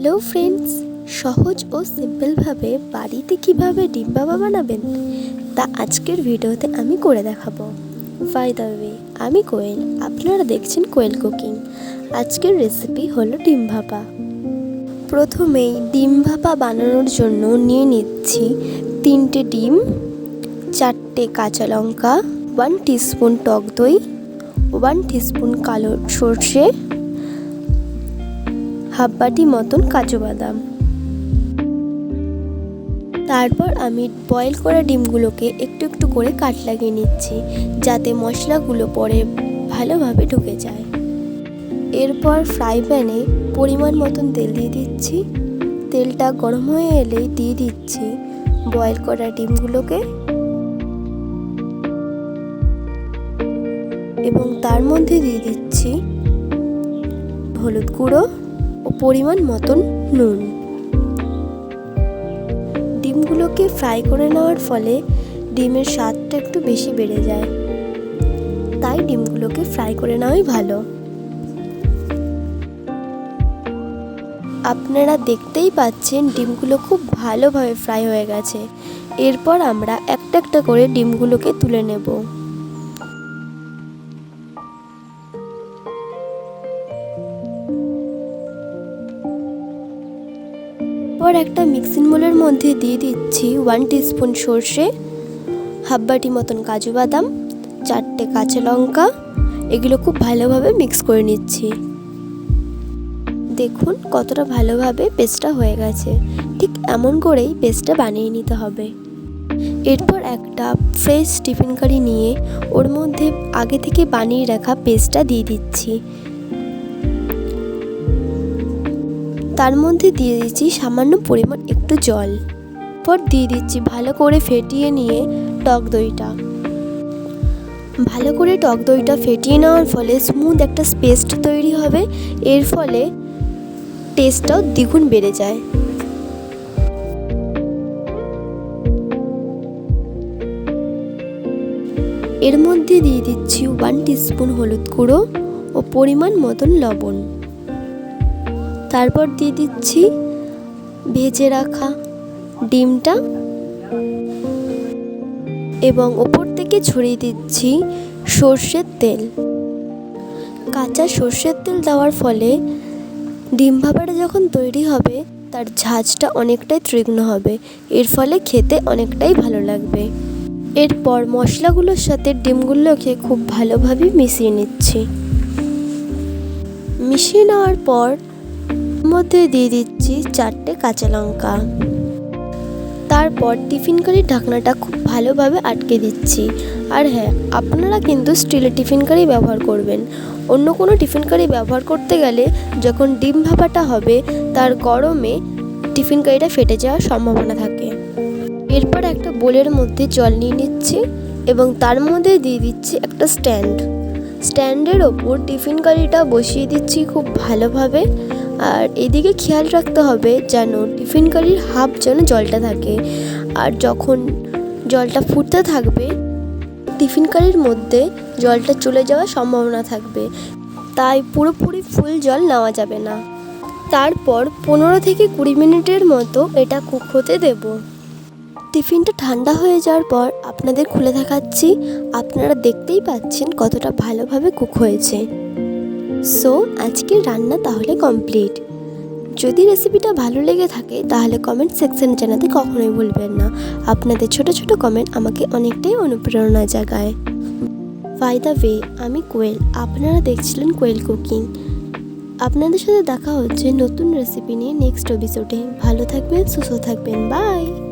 Hello friends, সহজ ও সিম্পলভাবে বাড়িতে কীভাবে ডিম বাবা বানাবেন, তা আজকের ভিডিওতে আমি করে দেখাবো। বাই দ্য ওয়ে আমি কোয়েল, আপনারা দেখছেন কোয়েল কুকিং। আজকের রেসিপি হলো ডিম ভাপা প্রথমেই ডিম ভাপা বানানোর জন্য নিয়ে নিচ্ছি তিনটে ডিম, চারটে কাঁচা লঙ্কা ওয়ান টিস্পুন টক দই ওয়ান টিস্পুন কালো সর্ষে হাফ বাটি মতন কাজু বাদাম। তারপর আমি বয়েল করা ডিমগুলোকে একটু একটু করে কাট লাগিয়ে নিচ্ছি, যাতে মশলাগুলো পরে ভালোভাবে ঢুকে যায়। এরপর ফ্রাই প্যানে পরিমাণ মতন তেল দিয়ে দিচ্ছি। তেলটা গরম হয়ে এলেই দিয়ে দিচ্ছি বয়েল করা ডিমগুলোকে। এবং তার মধ্যে দিয়ে দিচ্ছি হলুদ গুঁড়ো। পরিমাণ মতন নুন। ডিমগুলোকে ফ্রাই করে নেওয়ার ফলে ডিমের স্বাদটা একটু বেশি বেড়ে যায়। তাই ডিমগুলোকে ফ্রাই করে নেওয়াই ভালো। আপনারা দেখতেই পাচ্ছেন ডিমগুলো খুব ভালোভাবে ফ্রাই হয়ে গেছে। এরপর আমরা একটা একটা করে ডিমগুলোকে তুলে নেব। পর একটা মিক্সিং বোলের মধ্যে দিয়ে দিচ্ছি ওয়ান টিস্পুন সর্ষে হাফ বাটি মতন কাজু বাদাম, চারটে কাঁচা লঙ্কা, এগুলো খুব ভালোভাবে মিক্স করে নিচ্ছি। দেখুন কতটা ভালোভাবে পেস্টটা হয়ে গেছে। ঠিক এমন করেই পেস্টটা বানিয়ে নিতে হবে। এরপর একটা ফ্রেশ টিফিন কারি নিয়ে ওর মধ্যে আগে থেকে বানিয়ে রাখা পেস্টটা দিয়ে দিচ্ছি। তার মধ্যে দিয়ে দিচ্ছি সামান্য পরিমাণ একটু জল। পর দিয়ে দিচ্ছি ভালো করে ফেটিয়ে নিয়ে টক দইটা। ভালো করে টক দইটা ফেটিয়ে নেওয়ার ফলে স্মুথ একটা পেস্ট তৈরি হবে। এর ফলে টেস্টটাও দ্বিগুণ বেড়ে যায়। এর মধ্যে দিয়ে দিচ্ছি ওয়ান টিস্পুন হলুদ গুঁড়ো ও পরিমাণ মতন লবণ। তারপর দিয়ে দিচ্ছি ভেজে রাখা ডিমটা। এবং ওপর থেকে ছড়িয়ে দিচ্ছি সর্ষের তেল। কাঁচা সর্ষের তেল দেওয়ার ফলে ডিম ভাপাটা যখন তৈরি হবে, তার ঝাঁঝটা অনেকটাই তীক্ষ্ণ হবে। এর ফলে খেতে অনেকটাই ভালো লাগবে। এরপর মশলাগুলোর সাথে ডিমগুলোকে খুব ভালোভাবে মিশিয়ে নিচ্ছি। মিশিয়ে নেওয়ার পর মধ্যে দিয়ে দিচ্ছি চারটে কাঁচা লঙ্কা। তারপর টিফিন কারির ঢাকনাটা খুব ভালোভাবে আটকে দিচ্ছি। আর হ্যাঁ আপনারা কিন্তু স্টিলের টিফিন কারি ব্যবহার করবেন। অন্য কোনো টিফিন কারি ব্যবহার করতে গেলে যখন ডিম ভাপাটা হবে, তার গরমে টিফিন কারিটা ফেটে যাওয়ার সম্ভাবনা থাকে। এরপর একটা বোলের মধ্যে জল নিয়ে নিচ্ছি এবং তার মধ্যে দিয়ে দিচ্ছি একটা স্ট্যান্ড। স্ট্যান্ডের ওপর টিফিন কারিটা বসিয়ে দিচ্ছি খুব ভালোভাবে। আর এদিকে খেয়াল রাখতে হবে যেন টিফিন কারির হাফ যেন জলটা থাকে। আর যখন জলটা ফুটতে থাকবে টিফিন কারির মধ্যে জলটা চলে যাওয়ার সম্ভাবনা থাকবে। তাই পুরোপুরি ফুল জল নেওয়া যাবে না। তারপর পনেরো থেকে কুড়ি মিনিটের মতো এটা কুক হতে দেব। টিফিনটা ঠান্ডা হয়ে যাওয়ার পর আপনাদের খুলে দেখাচ্ছি। আপনারা দেখতেই পাচ্ছেন কতটা ভালোভাবে কুক হয়েছে। সো আজকের রান্না তাহলে কমপ্লিট যদি রেসিপিটা ভালো লেগে থাকে, তাহলে কমেন্ট সেকশনে জানাতে কখনোই ভুলবেন না। আপনাদের ছোট ছোট কমেন্ট আমাকে অনেকটাই অনুপ্রেরণা জাগায়। বাই দ্য ওয়ে আমি কোয়েল আপনারা দেখছিলেন কোয়েল কুকিং আপনাদের সাথে দেখা হচ্ছে নতুন রেসিপি নিয়ে নেক্সট এপিসোডে ভালো থাকবেন, সুস্থ থাকবেন। বাই